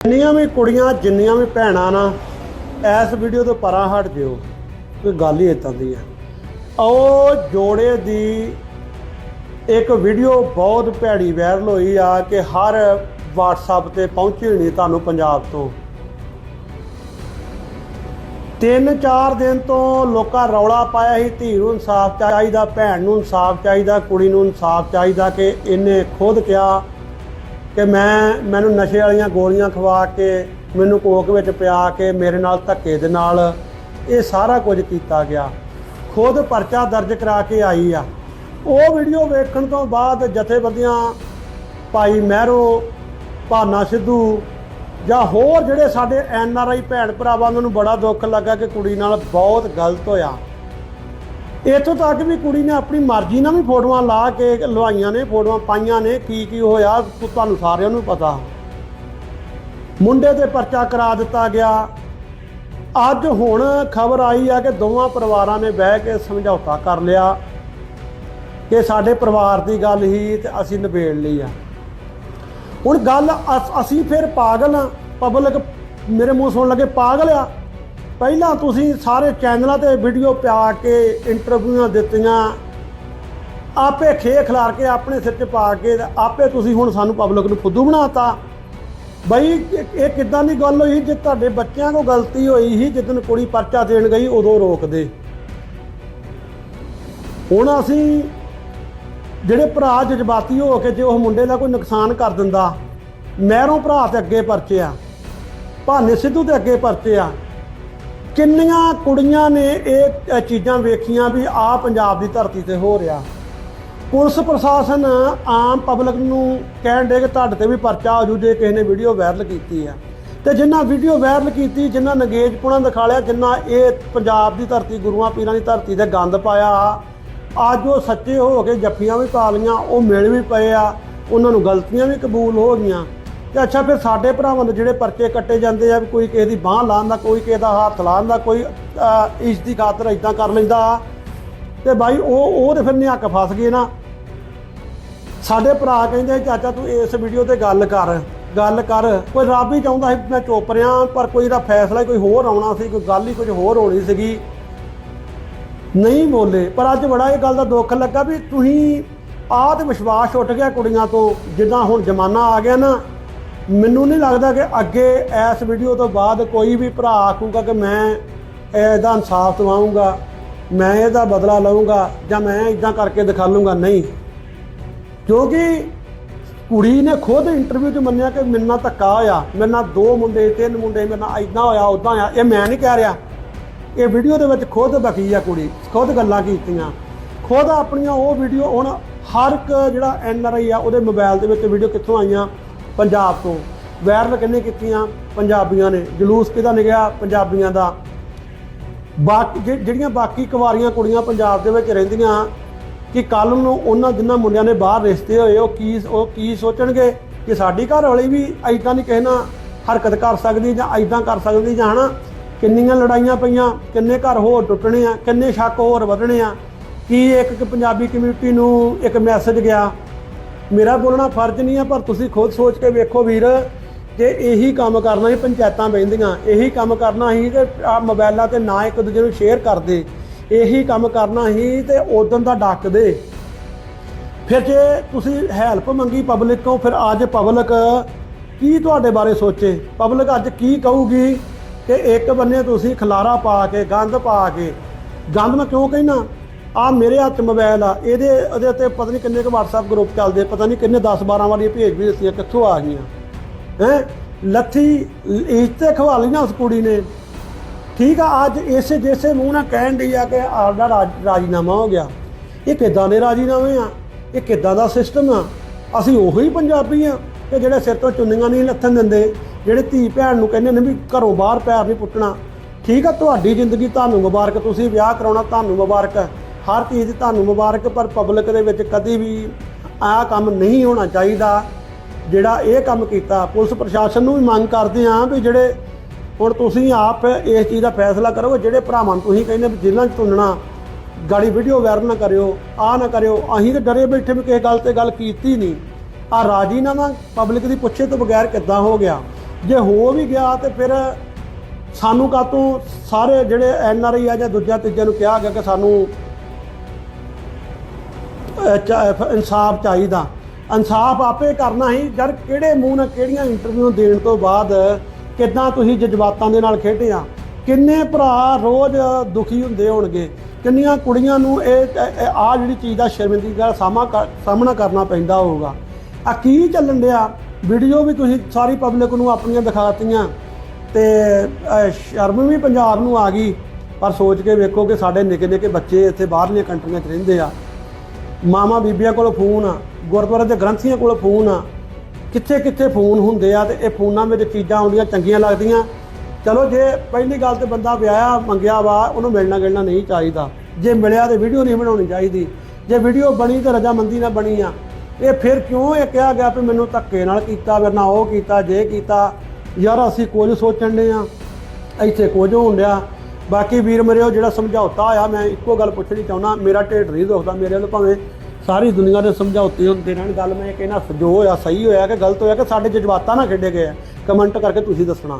ਜਿੰਨੀਆਂ ਵੀ ਕੁੜੀਆਂ, ਜਿੰਨੀਆਂ ਵੀ ਭੈਣਾਂ ਨਾ, ਇਸ ਵੀਡੀਓ ਤੋਂ ਪਰਾਂ ਹਟ ਜਿਓ। ਕੋਈ ਗੱਲ ਹੀ ਇਦਾਂ ਦੀ ਹੈ। ਉਹ ਜੋੜੇ ਦੀ ਇੱਕ ਵੀਡੀਓ ਬਹੁਤ ਭੈੜੀ ਵਾਇਰਲ ਹੋਈ ਆ ਕਿ ਹਰ WhatsApp ਤੇ ਪਹੁੰਚੀ ਹੋਣੀ ਤੁਹਾਨੂੰ ਪੰਜਾਬ ਤੋਂ। ਤਿੰਨ ਚਾਰ ਦਿਨ ਤੋਂ ਲੋਕਾਂ ਰੌਲਾ ਪਾਇਆ ਸੀ, ਧੀ ਨੂੰ ਇਨਸਾਫ ਚਾਹੀਦਾ, ਭੈਣ ਨੂੰ ਇਨਸਾਫ ਚਾਹੀਦਾ, ਕੁੜੀ ਨੂੰ ਇਨਸਾਫ ਚਾਹੀਦਾ ਕਿ ਇਹਨੇ ਖੁਦ ਕਿਹਾ ਕਿ ਮੈਂ, ਮੈਨੂੰ ਨਸ਼ੇ ਵਾਲੀਆਂ ਗੋਲੀਆਂ ਖਵਾ ਕੇ, ਮੈਨੂੰ ਕੋਕ ਵਿੱਚ ਪਿਆ ਕੇ, ਮੇਰੇ ਨਾਲ ਧੱਕੇ ਦੇ ਨਾਲ ਇਹ ਸਾਰਾ ਕੁਝ ਕੀਤਾ ਗਿਆ। ਖੁਦ ਪਰਚਾ ਦਰਜ ਕਰਾ ਕੇ ਆਈ ਆ। ਉਹ ਵੀਡੀਓ ਵੇਖਣ ਤੋਂ ਬਾਅਦ ਜਥੇਬੰਦੀਆਂ ਭਾਈ ਮਹਿਰੋ, ਭਾਨਾ ਸਿੱਧੂ ਜਾਂ ਹੋਰ ਜਿਹੜੇ ਸਾਡੇ ਐਨ ਆਰ ਆਈ ਭੈਣ ਭਰਾਵਾਂ ਨੂੰ ਬੜਾ ਦੁੱਖ ਲੱਗਾ ਕਿ ਕੁੜੀ ਨਾਲ ਬਹੁਤ ਗਲਤ ਹੋਇਆ। ਇੱਥੋਂ ਤੱਕ ਵੀ ਕੁੜੀ ਨੇ ਆਪਣੀ ਮਰਜ਼ੀ ਨਾਲ ਵੀ ਫੋਟੋਆਂ ਲਾ ਕੇ ਲਵਾਈਆਂ ਨੇ, ਫੋਟੋਆਂ ਪਾਈਆਂ ਨੇ, ਕੀ ਕੀ ਹੋਇਆ ਤੁਹਾਨੂੰ ਸਾਰਿਆਂ ਨੂੰ ਪਤਾ। ਮੁੰਡੇ ਤੇ ਪਰਚਾ ਕਰਾ ਦਿੱਤਾ ਗਿਆ। ਅੱਜ ਹੁਣ ਖਬਰ ਆਈ ਆ ਕਿ ਦੋਵਾਂ ਪਰਿਵਾਰਾਂ ਨੇ ਬਹਿ ਕੇ ਸਮਝੌਤਾ ਕਰ ਲਿਆ ਕਿ ਸਾਡੇ ਪਰਿਵਾਰ ਦੀ ਗੱਲ ਹੀ ਤੇ ਅਸੀਂ ਨਿਬੇੜ ਲਈ ਆ। ਹੁਣ ਗੱਲ ਅਸ- ਅਸੀਂ ਫਿਰ ਪਾਗਲ ਆ, ਪਬਲਿਕ ਮੇਰੇ ਮੂੰਹ ਸੁਣ ਲੱਗੇ ਪਾਗਲ ਆ। ਪਹਿਲਾਂ ਤੁਸੀਂ ਸਾਰੇ ਚੈਨਲਾਂ ਤੇ ਵੀਡੀਓ ਪਾ ਕੇ ਇੰਟਰਵਿਊਆਂ ਦਿੱਤੀਆਂ, ਆਪੇ ਖੇ ਖਿਲਾਰ ਕੇ ਆਪਣੇ ਸਿਰ 'ਚ ਪਾ ਕੇ ਤੇ ਆਪੇ ਤੁਸੀਂ ਹੁਣ ਸਾਨੂੰ ਪਬਲਿਕ ਨੂੰ ਫੁੱਦੂ ਬਣਾਤਾ। ਬਈ, ਇਹ ਕਿੱਦਾਂ ਦੀ ਗੱਲ ਹੋਈ? ਜੇ ਤੁਹਾਡੇ ਬੱਚਿਆਂ ਕੋ ਗਲਤੀ ਹੋਈ ਸੀ ਜਿੱਦਨ ਕੁੜੀ ਪਰਚਾ ਦੇਣ ਗਈ, ਉਦੋਂ ਰੋਕਦੇ। ਹੁਣ ਅਸੀਂ ਜਿਹੜੇ ਭਰਾ ਜਜ਼ਬਾਤੀ ਹੋ ਕੇ ਜੇ ਉਹ ਮੁੰਡੇ ਦਾ ਕੋਈ ਨੁਕਸਾਨ ਕਰ ਦਿੰਦਾ ਮਹਿਰੋਂ ਭਰਾ ਤੇ ਅੱਗੇ ਪਰਚੇ ਆ, ਭਾਨੇ ਸਿੱਧੂ ਦੇ ਅੱਗੇ ਪਰਚੇ ਆ ਕਿੰਨੀਆਂ ਕੁੜੀਆਂ ਨੇ ਇਹ ਚੀਜ਼ਾਂ ਵੇਖੀਆਂ ਵੀ ਆ ਪੰਜਾਬ ਦੀ ਧਰਤੀ ਤੇ ਹੋ ਰਿਹਾ। ਪੁਲਿਸ ਪ੍ਰਸ਼ਾਸਨ ਆਮ ਪਬਲਿਕ ਨੂੰ ਕਹਿਣ ਦੇ ਕਿ ਤੁਹਾਡੇ ਤੇ ਵੀ ਪਰਚਾ ਹੋ ਜੂ ਜੇ ਕਿਸੇ ਨੇ ਵੀਡੀਓ ਵਾਇਰਲ ਕੀਤੀ ਆ। ਤੇ ਜਿੰਨਾ ਵੀਡੀਓ ਵਾਇਰਲ ਕੀਤੀ ਜਿਨ੍ਹਾਂ ਨਗੇਜਪੁਣਾ ਦਿਖਾਲਿਆ ਜਿੰਨਾ ਇਹ ਪੰਜਾਬ ਦੀ ਧਰਤੀ, ਗੁਰੂਆਂ ਪੀਰਾਂ ਦੀ ਧਰਤੀ ਤੇ ਗੰਦ ਪਾਇਆ, ਅੱਜ ਉਹ ਸੱਚੇ ਹੋ ਕੇ ਜੱਫੀਆਂ ਵੀ ਪਾ ਲਈਆਂ, ਉਹ ਮਿਲ ਵੀ ਪਏ ਆ, ਉਹਨਾਂ ਨੂੰ ਗਲਤੀਆਂ ਵੀ ਕਬੂਲ ਹੋ ਗਈਆਂ। ਤੇ ਅੱਛਾ, ਫਿਰ ਸਾਡੇ ਭਰਾਵਾਂ ਦੇ ਜਿਹੜੇ ਪਰਚੇ ਕੱਟੇ ਜਾਂਦੇ ਆ ਵੀ ਕੋਈ ਕਿਸੇ ਦੀ ਬਾਹ ਲਾਉਂਦਾ ਕੋਈ ਕਿਸੇ ਦਾ ਹੱਥ ਲਾਉਂਦਾ ਕੋਈ ਇਸ ਦੀ ਖਾਤਰ ਇਦਾਂ ਕਰ ਲੈਂਦਾ। ਤੇ ਬਾਈ, ਉਹ ਉਹ ਤੇ ਫਿਰ ਨਿਹੱਕ ਫਸ ਗਏ ਨਾ। ਸਾਡੇ ਭਰਾ ਕਹਿੰਦੇ, ਚਾਚਾ, ਤੂੰ ਇਸ ਵੀਡੀਓ ਤੇ ਗੱਲ ਕਰ ਗੱਲ ਕਰ। ਕੋਈ ਰੱਬ ਹੀ ਚਾਹੁੰਦਾ ਸੀ, ਮੈਂ ਚੁੱਪ ਰਿਆਂ ਪਰ ਕੋਈ ਦਾ ਫੈਸਲਾ ਕੋਈ ਹੋਰ ਆਉਣਾ ਸੀ, ਕੋਈ ਗੱਲ ਹੀ ਕੁਝ ਹੋਰ ਹੋਣੀ ਸੀਗੀ। ਨਹੀਂ ਬੋਲੇ, ਪਰ ਅੱਜ ਬੜਾ ਇਹ ਗੱਲ ਦਾ ਦੁੱਖ ਲੱਗਾ ਵੀ ਤੁਸੀਂ ਆਹ ਤੇ ਵਿਸ਼ਵਾਸ ਉੱਠ ਗਿਆ ਕੁੜੀਆਂ ਤੋਂ, ਜਿੱਦਾਂ ਹੁਣ ਜ਼ਮਾਨਾ ਆ ਗਿਆ ਨਾ। ਮੈਨੂੰ ਨਹੀਂ ਲੱਗਦਾ ਕਿ ਅੱਗੇ ਇਸ ਵੀਡੀਓ ਤੋਂ ਬਾਅਦ ਕੋਈ ਵੀ ਭਰਾ ਆਖੂਗਾ ਕਿ ਮੈਂ ਇਹਦਾ ਇਨਸਾਫ ਦਿਵਾਉਂਗਾ ਮੈਂ ਇਹਦਾ ਬਦਲਾ ਲਵਾਂਗਾ ਜਾਂ ਮੈਂ ਇਦਾਂ ਕਰਕੇ ਦਿਖਾ ਲੂੰਗਾ ਨਹੀਂ। ਕਿਉਂਕਿ ਕੁੜੀ ਨੇ ਖੁਦ ਇੰਟਰਵਿਊ 'ਚ ਮੰਨਿਆ ਕਿ ਮੇਰੇ ਨਾਲ ਧੱਕਾ ਹੋਇਆ, ਮੇਰੇ ਨਾਲ ਦੋ ਮੁੰਡੇ, ਤਿੰਨ ਮੁੰਡੇ ਮੇਰੇ ਨਾਲ ਇਦਾਂ ਹੋਇਆ ਉਦਾਂ ਹੋਇਆ, ਇਹ ਮੈਂ ਨਹੀਂ ਕਹਿ ਰਿਹਾ। ਇਹ ਵੀਡੀਓ ਦੇ ਵਿੱਚ ਖੁਦ ਬਕੀ ਆ ਕੁੜੀ, ਖੁਦ ਗੱਲਾਂ ਕੀਤੀਆਂ। ਖੁਦ ਆਪਣੀਆਂ ਉਹ ਵੀਡੀਓ ਹੁਣ ਹਰ ਇੱਕ ਜਿਹੜਾ ਐਨ ਆਰ ਆਈ ਆ, ਉਹਦੇ ਮੋਬਾਈਲ ਦੇ ਵਿੱਚ ਵੀਡੀਓ ਕਿੱਥੋਂ ਆਈਆਂ? ਪੰਜਾਬ ਤੋਂ। ਵਾਇਰਲ ਕਿੰਨੇ ਕੀਤੀਆਂ ਪੰਜਾਬੀਆਂ ਨੇ, ਜਲੂਸ ਕਿਹਦਾ ਨਿਕਲਿਆ? ਪੰਜਾਬੀਆਂ ਦਾ। ਬਾਕੀ ਜਿ- ਜਿਹੜੀਆਂ ਬਾਕੀ ਕੁਵਾਰੀਆਂ ਕੁੜੀਆਂ ਪੰਜਾਬ ਦੇ ਵਿੱਚ ਰਹਿੰਦੀਆਂ, ਕਿ ਕੱਲ ਨੂੰ ਉਹਨਾਂ ਜਿਨ੍ਹਾਂ ਮੁੰਡਿਆਂ ਨੇ ਬਾਹਰ ਰਿਸ਼ਤੇ ਹੋਏ, ਉਹ ਕੀ ਉਹ ਕੀ ਸੋਚਣਗੇ? ਕਿ ਸਾਡੀ ਘਰ ਵਾਲੀ ਵੀ ਐਦਾਂ ਨਹੀਂ ਕਿਸੇ ਨਾਲ ਹਰਕਤ ਕਰ ਸਕਦੀ ਜਾਂ ਐਦਾਂ ਕਰ ਸਕਦੀ ਜਾਂ ਹਨਾ? ਕਿੰਨੀਆਂ ਲੜਾਈਆਂ ਪਈਆਂ, ਕਿੰਨੇ ਘਰ ਹੋਰ ਟੁੱਟਣੇ ਆ, ਕਿੰਨੇ ਸ਼ੱਕ ਹੋਰ ਵਧਣੇ ਆ? ਕੀ ਇੱਕ ਪੰਜਾਬੀ ਕਮਿਊਨਿਟੀ ਨੂੰ ਇੱਕ ਮੈਸੇਜ ਗਿਆ? ਮੇਰਾ ਬੋਲਣਾ ਫਰਜ਼ ਨਹੀਂ ਆ, ਪਰ ਤੁਸੀਂ ਖੁਦ ਸੋਚ ਕੇ ਵੇਖੋ ਵੀਰ ਕਿ ਇਹੀ ਕੰਮ ਕਰਨਾ ਹੀ ਪੰਚਾਇਤਾਂ ਬਹਿੰਦੀਆਂ, ਇਹੀ ਕੰਮ ਕਰਨਾ ਹੀ ਤੇ ਆ ਮੋਬਾਈਲਾਂ ਤੇ ਨਾ ਇੱਕ ਦੂਜੇ ਨੂੰ ਸ਼ੇਅਰ ਕਰਦੇ, ਇਹੀ ਕੰਮ ਕਰਨਾ ਹੀ ਤੇ ਉਦੋਂ ਦਾ ਡੱਕਦੇ ਫਿਰ ਜੇ ਤੁਸੀਂ ਹੈਲਪ ਮੰਗੀ ਪਬਲਿਕ ਤੋਂ, ਫਿਰ ਅੱਜ ਪਬਲਿਕ ਕੀ ਤੁਹਾਡੇ ਬਾਰੇ ਸੋਚੇ? ਪਬਲਿਕ ਅੱਜ ਕੀ ਕਹੂਗੀ? ਕਿ ਇੱਕ ਬੰਨੇ ਤੁਸੀਂ ਖਲਾਰਾ ਪਾ ਕੇ, ਗੰਦ ਪਾ ਕੇ, ਗੰਦ ਮੈਂ ਕਿਉਂ ਕਹਿਣਾ ਆ ਮੇਰੇ ਹੱਥ ਮੋਬਾਈਲ ਆ, ਇਹਦੇ, ਉਹਦੇ ਉੱਤੇ ਪਤਾ ਨਹੀਂ ਕਿੰਨੇ ਕੁ WhatsApp ਗਰੁੱਪ ਚੱਲਦੇ, ਪਤਾ ਨਹੀਂ ਕਿੰਨੇ 10 12 ਵਾਰੀਆਂ ਭੇਜ ਵੀ ਦਿੱਤੀਆਂ ਕਿੱਥੋਂ ਆ ਗਈਆਂ। ਹੈ? ਲੱਥੀ ਇਸ ਤੇ ਖਵਾ ਲਈ ਨਾ ਉਸ ਕੁੜੀ ਨੇ। ਠੀਕ ਆ, ਅੱਜ ਇਸੇ ਜਿਸੇ ਮੂੰਹ ਨਾਲ ਕਹਿਣ ਦੀ ਆ ਕਿ ਆਪਦਾ ਰਾਜ- ਰਾਜੀਨਾਮਾ ਹੋ ਗਿਆ। ਇਹ ਕਿੱਦਾਂ ਦੇ ਰਾਜੀਨਾਮੇ ਆ? ਇਹ ਕਿੱਦਾਂ ਦਾ ਸਿਸਟਮ ਆ? ਅਸੀਂ ਉਹੀ ਪੰਜਾਬੀ ਆ ਕਿ ਜਿਹੜੇ ਸਿਰ ਤੋਂ ਚੁੰਨੀਆਂ ਨਹੀਂ ਲੱਥਣ ਦਿੰਦੇ, ਜਿਹੜੇ ਧੀ ਭੈਣ ਨੂੰ ਕਹਿੰਦੇ ਨੇ ਵੀ ਘਰੋਂ ਬਾਹਰ ਪੈਰ ਨਹੀਂ ਪੁੱਟਣਾ। ਠੀਕ ਆ, ਤੁਹਾਡੀ ਜ਼ਿੰਦਗੀ ਤੁਹਾਨੂੰ ਮੁਬਾਰਕ, ਤੁਸੀਂ ਵਿਆਹ ਕਰਾਉਣਾ, ਤੁਹਾਨੂੰ ਮੁਬਾਰਕ ਹਰ ਚੀਜ਼ ਤੁਹਾਨੂੰ ਮੁਬਾਰਕ, ਪਰ ਪਬਲਿਕ ਦੇ ਵਿੱਚ ਕਦੀ ਵੀ ਆਹ ਕੰਮ ਨਹੀਂ ਹੋਣਾ ਚਾਹੀਦਾ। ਜਿਹੜਾ ਇਹ ਕੰਮ ਕੀਤਾ, ਪੁਲਿਸ ਪ੍ਰਸ਼ਾਸਨ ਨੂੰ ਵੀ ਮੰਗ ਕਰਦੇ ਆ ਵੀ ਜਿਹੜੇ ਹੁਣ ਤੁਸੀਂ ਆਪ ਇਸ ਚੀਜ਼ ਦਾ ਫੈਸਲਾ ਕਰੋ ਜਿਹੜੇ ਭਰਾਵਾਂ ਨੂੰ ਤੁਸੀਂ ਕਹਿੰਦੇ ਵੀ ਜਿਨ੍ਹਾਂ 'ਚ ਤੁੰਨਣਾ ਗਾੜੀ ਵੀਡੀਓ ਵਾਇਰਲ ਨਾ ਕਰਿਓ ਆ ਨਾ ਕਰਿਓ, ਅਸੀਂ ਤੇ ਡਰੇ ਬੈਠੇ ਵੀ ਕਿਸੇ ਗੱਲ ਤੇ ਗੱਲ ਕੀਤੀ ਨਹੀਂ। ਆ ਰਾਜੀਨਾਮਾ ਪਬਲਿਕ ਦੀ ਪੁੱਛੇ ਤੋਂ ਬਗੈਰ ਕਿੱਦਾਂ ਹੋ ਗਿਆ? ਜੇ ਹੋ ਵੀ ਗਿਆ ਤੇ ਫਿਰ ਸਾਨੂੰ ਕਾਤੋਂ ਸਾਰੇ ਜਿਹੜੇ ਐਨ ਆਰ ਆਈ ਆ ਜਾਂ ਦੂਜਾ ਤੀਜਾ ਨੂੰ ਕਿਹਾ ਗਿਆ ਕਿ ਸਾਨੂੰ ਇਨਸਾਫ ਚਾਹੀਦਾ। ਇਨਸਾਫ ਆਪੇ ਕਰਨਾ ਹੀ ਜਦ ਕਿਹੜੇ ਮੂੰਹ ਨਾਲ ਕਿਹੜੀਆਂ ਇੰਟਰਵਿਊ ਦੇਣ ਤੋਂ ਬਾਅਦ ਕਿੱਦਾਂ ਤੁਸੀਂ ਜਜ਼ਬਾਤਾਂ ਦੇ ਨਾਲ ਖੇਡੇ ਆ? ਕਿੰਨੇ ਭਰਾ ਰੋਜ਼ ਦੁਖੀ ਹੁੰਦੇ ਹੋਣਗੇ? ਕਿੰਨੀਆਂ ਕੁੜੀਆਂ ਨੂੰ ਇਹ ਆ ਜਿਹੜੀ ਚੀਜ਼ ਦਾ ਸ਼ਰਮਿੰਦਗੀ ਦਾ ਸਾਹਮਣਾ ਸਾਹਮਣਾ ਕਰਨਾ ਪੈਂਦਾ ਹੋਊਗਾ। ਆ ਕੀ ਚੱਲਣ ਡਿਆ? ਵੀਡੀਓ ਵੀ ਤੁਸੀਂ ਸਾਰੀ ਪਬਲਿਕ ਨੂੰ ਆਪਣੀਆਂ ਦਿਖਾਤੀਆਂ। ਤੇ ਅਹ, ਸ਼ਰਮ ਵੀ ਪੰਜਾਬ ਨੂੰ ਆ ਗਈ। ਪਰ ਸੋਚ ਕੇ ਵੇਖੋ ਕਿ ਸਾਡੇ ਨਿੱਕੇ ਨਿੱਕੇ ਬੱਚੇ ਇੱਥੇ ਬਾਹਰਲੀਆਂ ਕੰਟਰੀਆਂ 'ਚ ਰਹਿੰਦੇ ਆ। ਮਾਮਾ ਬੀਬੀਆਂ ਕੋਲ ਫੋਨ ਆ, ਗੁਰਦੁਆਰੇ ਦੇ ਗ੍ਰੰਥੀਆਂ ਕੋਲ ਫੋਨ ਆ। ਕਿੱਥੇ ਕਿੱਥੇ ਫੋਨ ਹੁੰਦੇ ਆ ਤੇ ਇਹ ਫੋਨਾਂ ਵਿੱਚ ਚੀਜ਼ਾਂ ਆਉਂਦੀਆਂ, ਚੰਗੀਆਂ ਲੱਗਦੀਆਂ। ਚਲੋ ਜੇ ਪਹਿਲੀ ਗੱਲ ਤੇ ਬੰਦਾ ਵਿਆਹਿਆ, ਮੰਗਿਆ ਵਾ, ਉਹਨੂੰ ਮਿਲਣਾ ਗਿਲਣਾ ਨਹੀਂ ਚਾਹੀਦਾ। ਜੇ ਮਿਲਿਆ ਤੇ ਵੀਡੀਓ ਨਹੀਂ ਬਣਾਉਣੀ ਚਾਹੀਦੀ। ਜੇ ਵੀਡੀਓ ਬਣੀ ਤੇ ਰਜਾਮੰਦੀ ਨਾਲ ਬਣੀ ਆ। ਇਹ ਫਿਰ ਕਿਉਂ ਇਹ ਕਿਹਾ ਗਿਆ ਵੀ ਮੈਨੂੰ ਧੱਕੇ ਨਾਲ ਕੀਤਾ ਫਿਰ ਨਾ ਉਹ ਕੀਤਾ, ਜੇ ਕੀਤਾ। ਯਾਰ ਅਸੀਂ ਕੁਝ ਸੋਚਣ ਦੇ ਆ, ਇੱਥੇ ਕੁਝ ਹੋਣ ਡਿਆ। ਬਾਕੀ ਵੀਰ ਮੇਰੇ, ਉਹ ਜਿਹੜਾ ਸਮਝੌਤਾ ਆ ਮੈਂ ਇੱਕੋ ਗੱਲ ਪੁੱਛਣੀ ਚਾਹੁੰਦਾ, ਮੇਰਾ ਢਿੱਡ ਨਹੀਂ ਦੁਖਦਾ, ਮੇਰੇ ਵੱਲ ਭਾਵੇਂ ਸਾਰੀ ਦੁਨੀਆ ਦੇ ਸਮਝੌਤੇ ਹੁੰਦੇ ਰਹਿਣ, ਗੱਲ ਮੈਂ ਇਹ ਕਹਿਣਾ ਜੋ ਹੋਇਆ, ਸਹੀ ਹੋਇਆ ਕਿ ਗਲਤ ਹੋਇਆ ਕਿ ਸਾਡੇ ਜਜ਼ਬਾਤਾਂ ਨਾਲ ਖੇਡੇ ਗਏ ਆ। ਕਮੈਂਟ ਕਰਕੇ ਤੁਸੀਂ ਦੱਸਣਾ।